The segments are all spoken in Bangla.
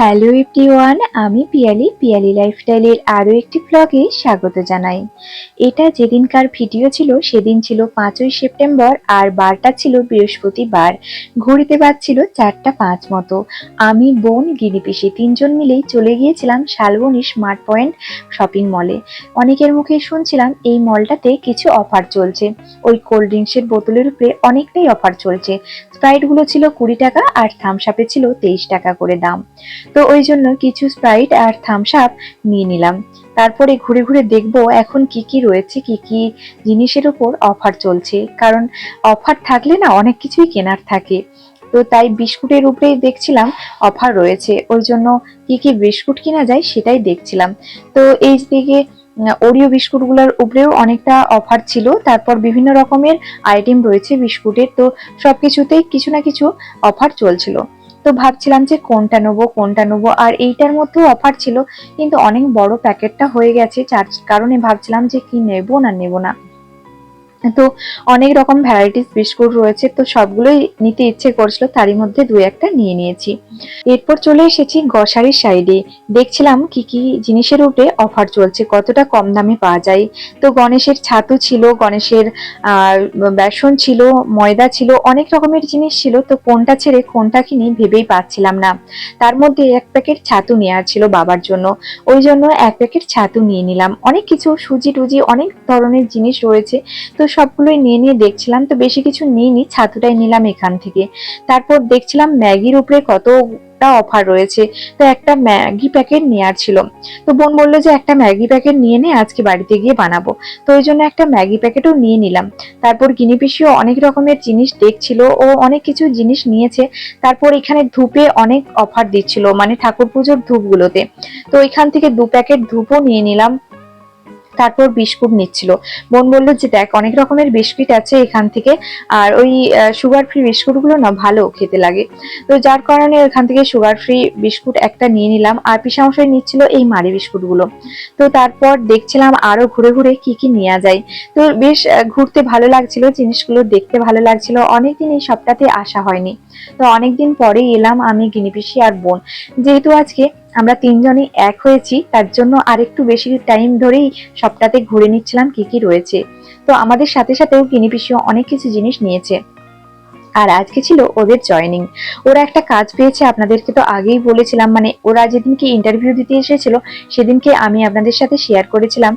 হ্যালো এভরিওয়ান আমি পিয়ালি পিয়ালি লাইফস্টাইলের আরও একটি ব্লগে স্বাগত জানাই। এটা যেদিনকার ভিডিও ছিল, সেদিন ছিল পাঁচই সেপ্টেম্বর আর বারটা ছিল বৃহস্পতিবার। ঘড়িতে বাজছিল চারটা পাঁচ মতো। আমি, বোন, গিনি পিসি তিনজন মিলেই চলে গিয়েছিলাম শালবনী স্মার্ট পয়েন্ট শপিং মলে অনেকের মুখে শুনছিলাম এই মলটাতে কিছু অফার চলছে। ওই কোল্ড ড্রিঙ্কসের বোতলের উপরে অনেকটাই অফার চলছে। স্প্রাইটগুলো ছিল কুড়ি টাকা আর থামসাপে ছিল তেইশ টাকা করে দাম। তো ওই জন্য কিছু স্প্রাইট আর থামস আপ নিয়ে নিলাম। তারপরে ঘুরে ঘুরে দেখব এখন কি কি রয়েছে, কি কি জিনিসের উপর অফার চলছে। কারণ অফার থাকলে না অনেক কিছুই কেনার থাকে। তো তাই বিস্কুটের উপরেই দেখছিলাম অফার রয়েছে। ওই জন্য কি কি বিস্কুট কিনা যায় সেটাই দেখছিলাম। তো এই দিকে ওরিও বিস্কুটগুলোর উপরেও অনেকটা অফার ছিল। তারপর বিভিন্ন রকমের আইটেম রয়েছে বিস্কুটের। তো সব কিছুতেই কিছু না কিছু অফার চলছিল। তো ভাবছিলাম যে কোনটা নেব কোনটা নেব? আর এইটার মধ্যেও অফার ছিল, কিন্তু অনেক বড় প্যাকেটটা হয়ে গেছে। যার কারণে ভাবছিলাম যে কি নেব না নেব না। তো অনেক রকম ভ্যারাইটিস বিস্কুট রয়েছে, তো সবগুলোই নিতে ইচ্ছে করছিল, তারই মধ্যে দু একটা নিয়ে নিয়েছি। এরপর চলে এসেছি গ্রসারির সাইডে। দেখছিলাম কি কি জিনিসের উপরে অফার চলছে, কতটা কম দামে পাওয়া যায়। তো গণেশের ছাতু ছিল, গণেশের বেসন ছিল, ময়দা ছিল, অনেক রকমের জিনিস ছিল, তো কোনটা ছেড়ে কোনটা কিনি ভেবেই পাচ্ছিলাম না। তার মধ্যে এক প্যাকেট ছাতু নেওয়ার ছিল বাবার জন্য, ওই জন্য এক প্যাকেট ছাতু নিয়ে নিলাম। অনেক কিছু সুজি টুজি অনেক ধরনের জিনিস রয়েছে, তো সবগুলোই নিয়ে নিয়ে দেখছিলাম, তো বেশি কিছু নিইনি, ছাতুটাই নিলাম এখান থেকে। তারপর দেখছিলাম ম্যাগির উপরে কতটা অফার রয়েছে, তো একটা ম্যাগি প্যাকেট নেওয়ার ছিল। তো বোন বলল যে একটা ম্যাগি প্যাকেট নিয়ে নে, আজকে বাড়িতে গিয়ে বানাবো। তো ওই জন্য একটা ম্যাগি প্যাকেটও নিয়ে নিলাম। তারপর গিনি পিসিও অনেক রকমের জিনিস দেখছিল, ও অনেক কিছু জিনিস নিয়েছে। তারপর এখানে ধূপে অনেক অফার দিচ্ছিল মানে ঠাকুর পুজোর ধূপগুলোতে। তো এখান থেকে দু প্যাকেট ধূপও নিয়ে নিলাম। তারপর বিস্কুট নিচ্ছিল। বোন বলল যে, দেখ, অনেক রকমের বিস্কিট আছে এখান থেকে। আর ওই সুগার ফ্রি বিস্কুটগুলো না ভালো খেতে লাগে। তো যার কারণে এখান থেকে সুগার ফ্রি বিস্কুট একটা নিয়ে নিলাম। আর পিসামশাই নিচ্ছিল এই মারি বিস্কুটগুলো। তো তারপর দেখছিলাম আরও ঘুরে ঘুরে কি কি নেওয়া যায়। তো বেশ ঘুরতে ভালো লাগছিল, জিনিসগুলো দেখতে ভালো লাগছিল। অনেকদিন এই সপ্তাহে আসা হয়নি। তো অনেকদিন পরে এলাম আমি গিনিপিসি আর বোন। যেহেতু আজকে আমরা তিনজনই এক হয়েছি, তার জন্য আর একটু বেশি টাইম ধরেই সবটাতে ঘুরে নিচ্ছিলাম কি কি রয়েছে। তো আমাদের সাথে সাথেও গিনিপিসিও অনেক কিছু জিনিস নিয়েছে। আর আজকে ছিল ওদের জয়নিং ওরা একটা কাজ পেয়েছে, আপনাদেরকে তো আগেই বলেছিলাম মানে ওরা যেদিনকে ইন্টারভিউ দিতে এসেছিল, সেদিনকে আমি আপনাদের সাথে শেয়ার করেছিলাম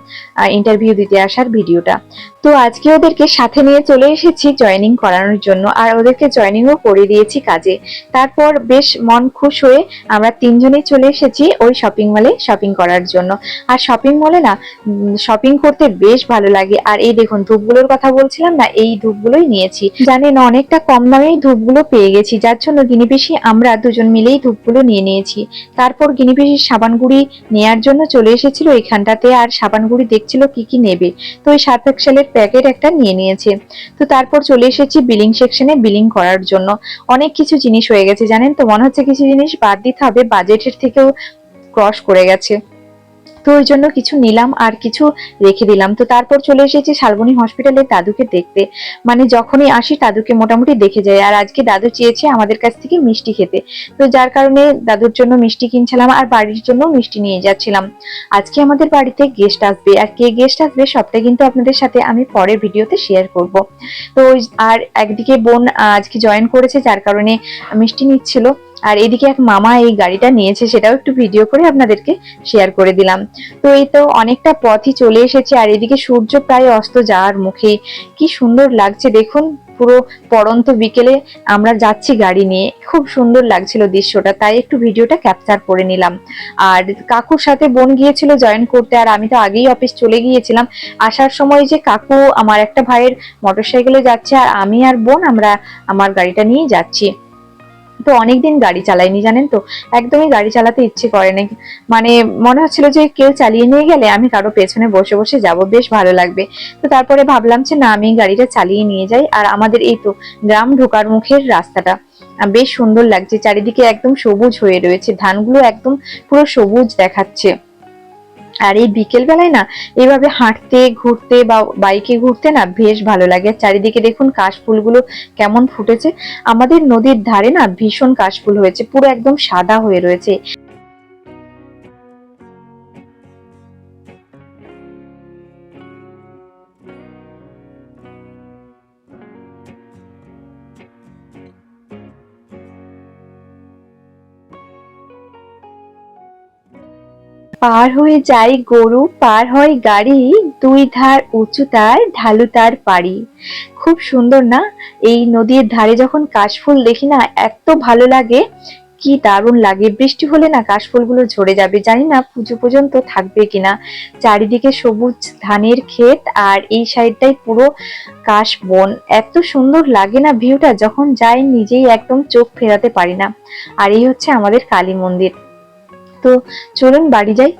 ইন্টারভিউ দিতে আসার ভিডিওটা তো আজকে ওদেরকে সাথে নিয়ে চলে এসেছি জয়নিং করানোর জন্য, আর ওদেরকে জয়নিংও করে দিয়েছি কাজে। তারপর বেশ মন খুশ হয়ে আমরা তিনজনেই চলে এসেছি ওই শপিং মলে শপিং করার জন্য। আর শপিং মলে না শপিং করতে বেশ ভালো লাগে। আর এই দেখুন, ধূপগুলোর কথা বলছিলাম না, এই ধূপগুলোই নিয়েছি। জানেন, অনেকটা কম দামেই ধূপগুলো পেয়ে গেছি, যার জন্য গিনিপিসি আমরা দুজন মিলেই ধূপগুলো নিয়ে নিয়েছি। তারপর গিনিপিসির সাবানগুড়ি নেয়ার জন্য চলে এসেছিল এখানটাতে আর সাবানগুড়ি দেখছিল কি কি নেবে। তো ওই সার্ফ এক্সেলের প্যাকেট একটা নিয়ে নিয়েছে। তো তারপর চলে এসেছি বিলিং সেকশনে বিলিং করার জন্য। অনেক কিছু জিনিস হয়ে গেছে, জানেন তো? মনে হচ্ছে কিছু জিনিস বাদ দিতে হবে, বাজেটের থেকেও ক্রস করে গেছে। তো ওই জন্য কিছু নিলাম আর কিছু রেখে দিলাম। তো তারপর চলে এসেছি শালবনী হসপিটালে দাদুকে দেখতে। মানে যখনই আসি দাদুকে মোটামুটি দেখে যাই। আর আজকে দাদু চেয়েছে আমাদের কাছ থেকে মিষ্টি খেতে। তো যার কারণে দাদুর জন্য মিষ্টি কিনছিলাম আর বাড়ির জন্য মিষ্টি নিয়ে যাচ্ছিলাম। আজকে আমাদের বাড়িতে গেস্ট আসবে। আর কে গেস্ট আসবে সবটা কিন্তু আপনাদের সাথে আমি পরের ভিডিওতে শেয়ার করব। তো আর একদিকে বোন আজকে জয়েন করেছে, যার কারণে মিষ্টি নিচ্ছিল। আর এদিকে এক মামা এই গাড়িটা নিয়েছে, সেটাও একটু ভিডিও করে আপনাদেরকে শেয়ার করে দিলাম। তো এই তো অনেকটা পথই চলে এসেছে, আর এদিকে সূর্য প্রায় অস্ত যাওয়ার মুখে কি সুন্দর লাগছে, দেখুন পুরো পরন্ত বিকেলে আমরা যাচ্ছি গাড়ি নিয়ে। খুব সুন্দর লাগছিল দৃশ্যটা, তাই একটু ভিডিওটা ক্যাপচার করে নিলাম। আর কাকুর সাথে বোন গিয়েছিল জয়েন করতে, আর আমি তো আগেই অফিস চলে গিয়েছিলাম। আসার সময় যে কাকু আমার একটা ভাইয়ের মোটরসাইকেলে যাচ্ছে, আর আমি আর বোন আমরা আমার গাড়িটা নিয়ে যাচ্ছি। তো অনেকদিন গাড়ি চালাইনি জানেন তো? একদমই গাড়ি চালাতে ইচ্ছে করে না মানে মনে হচ্ছিল যে কেউ চালিয়ে নিয়ে গেলে আমি কারও পেছনে বসে বসে যাব, বেশ ভালো লাগবে। তো তারপরে ভাবলাম যে না, আমি গাড়িটা চালিয়ে নিয়ে যাই। আর আমাদের এই তো গ্রাম ঢোকার মুখের রাস্তাটা বেশ সুন্দর লাগছে। চারিদিকে একদম সবুজ হয়ে রয়েছে। ধানগুলো একদম পুরো সবুজ দেখাচ্ছে। আর এই বিকেল বেলায় না, এভাবে হাঁটতে, ঘুরতে বা বাইকে ঘুরতে না বেশ ভালো লাগে। চারিদিকে দেখুন কাশফুলগুলো কেমন ফুটেছে। আমাদের নদীর ধারে না ভীষণ কাশফুল হয়েছে, পুরো একদম সাদা হয়ে রয়েছে। পার হয়ে যায় গরু, পার হয় গাড়ি, দুই ধার উঁচু তার, ঢালু তার পাড়ি। খুব সুন্দর না? এই নদীর ধারে যখন কাশফুল দেখি না, এত ভালো লাগে। কি দারুণ লাগে। বৃষ্টি হলে না কাশফুলগুলো ঝরে যাবে। জানি না পুজো পর্যন্ত থাকবে কিনা। চারিদিকে সবুজ ধানের ক্ষেত আর এই সাইডটাই পুরো কাশ বন এত সুন্দর লাগে না ভিউটা, যখন যাই নিজেই একদম চোখ ফেরাতে পারি না। আর এই হচ্ছে আমাদের কালী মন্দির। তো চলুন বাড়ি যাই।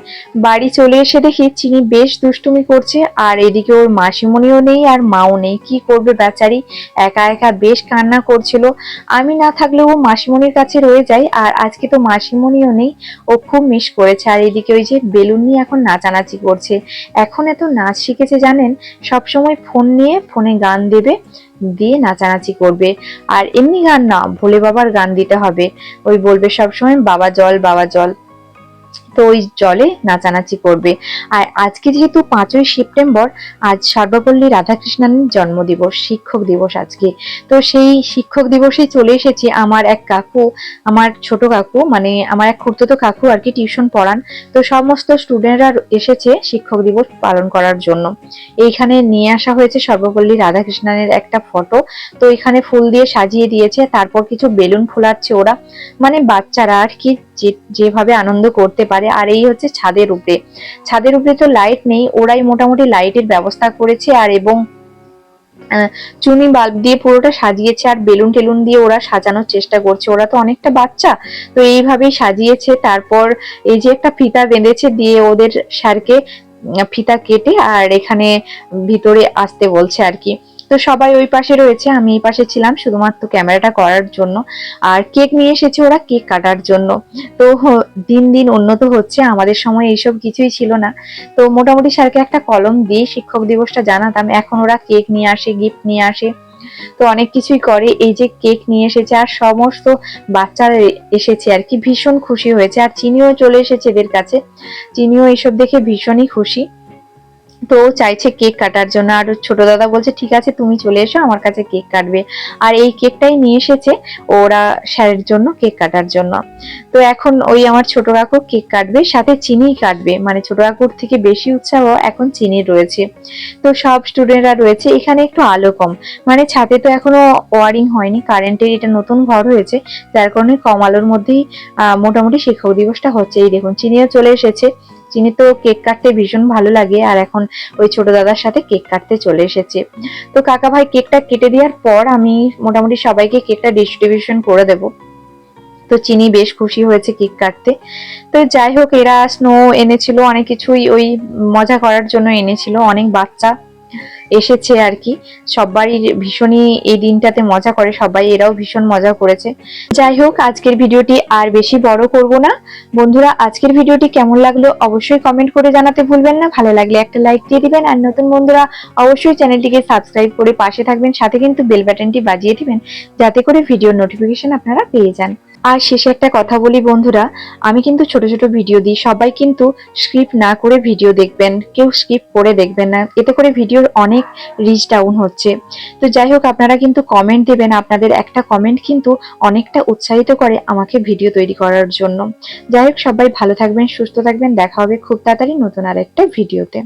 বাড়ি চলে এসে দেখি চিনি বেশ দুষ্টুমি করছে, আর এদিকে ওর মাসিমণিও নেই আর মাও নেই। কি করবে বেচারি? একা একা বেশ কান্না করছিল। আমি না থাকলেও ও মাসিমণির কাছে রয়ে যায়, আর আজকে তো মাসিমণিও নেই। ও খুব মিস করেছে, আর এদিকে ওই যে বেলুন নিয়ে এখন নাচানাচি করছে। এখন এত নাচ শিখেছে জানেন? সবসময় ফোন নিয়ে ফোনে গান দেবে, দিয়ে নাচানাচি করবে। আর এমনি গান না, ভোলে বাবার গান দিতে হবে। ওই বলবে সবসময় বাবা জল বাবা জল। তো ওই জলে নাচানাচি করবে। আর আজকে যেহেতু পাঁচই সেপ্টেম্বর, আজ সর্বপল্লী রাধাকৃষ্ণনের জন্মদিবস, শিক্ষক দিবস আজকে। তো সেই শিক্ষক দিবসে চলে এসেছি আমার এক কাকু, আমার ছোট কাকু মানে আমার এক খুঁড়তো কাকু আর কি, টিউশন পড়ান। তো সমস্ত স্টুডেন্টরা এসেছে শিক্ষক দিবস পালন করার জন্য। এইখানে নিয়ে আসা হয়েছে সর্বপল্লী রাধাকৃষ্ণনের একটা ফটো। তো এখানে ফুল দিয়ে সাজিয়ে দিয়েছে, তারপর কিছু বেলুন ফোলাচ্ছে ওরা। মানে বাচ্চারা আর কি যেভাবে আনন্দ করতে পারে আর এই হচ্ছে ছাদের উপরে। ছাদের উপরে তো লাইট নেই, ওরাই মোটামুটি লাইটের ব্যবস্থা করেছে আর এবং চুনি বাল্ব দিয়ে পুরোটা সাজিয়েছে আর বেলুন টেলুন দিয়ে ওরা সাজানোর চেষ্টা করছে। ওরা তো অনেকটা বাচ্চা, তো এইভাবেই সাজিয়েছে। তারপর এই যে একটা ফিতা বেঁধেছে দিয়ে ওদের স্যারকে ফিতা কেটে আর এখানে ভিতরে আসতে বলছে আর কি। তো সবাই ওই পাশে রয়েছে, আমি এই পাশে ছিলাম শুধুমাত্র ক্যামেরাটা করার জন্য। আর কেক নিয়ে এসেছে ওরা কেক কাটার জন্য। তো দিন দিন উন্নত হচ্ছে, আমাদের সময় এইসব কিছুই ছিল না। তো মোটামুটি স্যারকে একটা কলম দিয়ে শিক্ষক দিবসটা জানাতাম, এখন ওরা কেক নিয়ে আসে গিফট নিয়ে আসে। তো অনেক কিছুই করে, এই যে কেক নিয়ে এসেছে, আর সমস্ত বাচ্চারা এসেছে আর কি, ভীষণ খুশি হয়েছে। আর চিনিও চলে এসেছে এদের কাছে। চিনিও এইসব দেখে ভীষণই খুশি। তো চাইছে কেক কাটার জন্য। আর ছোট দাদা বলছে, ঠিক আছে, তুমি চলে এসো, আমার কাছে কেক কাটবে। আর এই কেকটাই নিয়ে এসেছে ওরা স্যারের জন্য কেক কাটার জন্য। তো এখন ওই আমার ছোট কাকু কেক কাটবে, সাথে চিনি কাটবে। মানে ছোট কাকুর থেকে বেশি উৎসাহ এখন চিনির রয়েছে। তো সব স্টুডেন্টরা রয়েছে। এখানে একটু আলো কম। মানে ছাদে তো এখনও ওয়ারিং হয়নি, কারেন্টের এটা নতুন ঘর হয়েছে। যার কারণে কম আলোর মধ্যেই মোটামুটি শিক্ষক দিবসটা হচ্ছে। এই দেখুন, চিনিও চলে এসেছে। চিনি তো কেক কাটতে ভীষণ ভালো লাগে, আর এখন ওই ছোট দাদার সাথে কেক কাটতে চলে এসেছে। তো কাকা ভাই, কেকটা কেটে দেওয়ার পর আমি মোটামুটি সবাইকে কেকটা ডিস্ট্রিবিউশন করে দেব। তো চিনি বেশ খুশি হয়েছে কেক কাটতে। তো যাই হোক, এরা স্নো এনেছিল, অনেক কিছুই ওই মজা করার জন্য এনেছিল, অনেক বাচ্চা। এসেছে আর কি। সবাই ভীষণই এই দিনটাতে মজা করে সবাই এরাও ভীষণ মজা করেছে। যাই হোক, আজকের ভিডিওটি আর বেশি বড় করব না। বন্ধুরা, আজকের ভিডিওটি কেমন লাগল অবশ্যই কমেন্ট করে জানাতে ভুলবেন না। ভালো লাগলে একটা লাইক দিয়ে দিবেন। আর নতুন বন্ধুরা, অবশ্যই চ্যানেলটিকে সাবস্ক্রাইব করে পাশে থাকবেন। সাথে কিন্তু বেল বাটনটি বাজিয়ে দিবেন, যাতে করে ভিডিও নোটিফিকেশন আপনারা পেয়ে যান। আর শেষে একটা কথা বলি বন্ধুরা, আমি কিন্তু ছোট ছোট ভিডিও দিই, সবাই কিন্তু স্ক্রিপ্ট না করে ভিডিও দেখবেন, কেউ স্ক্রিপ্ট করে দেখবেন না, এতে করে ভিডিওর অনেক রিচ ডাউন হচ্ছে। তো যাই হোক, আপনারা কিন্তু কমেন্ট দেবেন, আপনাদের একটা কমেন্ট কিন্তু অনেকটা উৎসাহিত করে আমাকে ভিডিও তৈরি করার জন্য। যাই হোক, সবাই ভালো থাকবেন, সুস্থ থাকবেন, দেখা হবে খুব তাড়াতাড়ি নতুন আর একটা ভিডিওতে।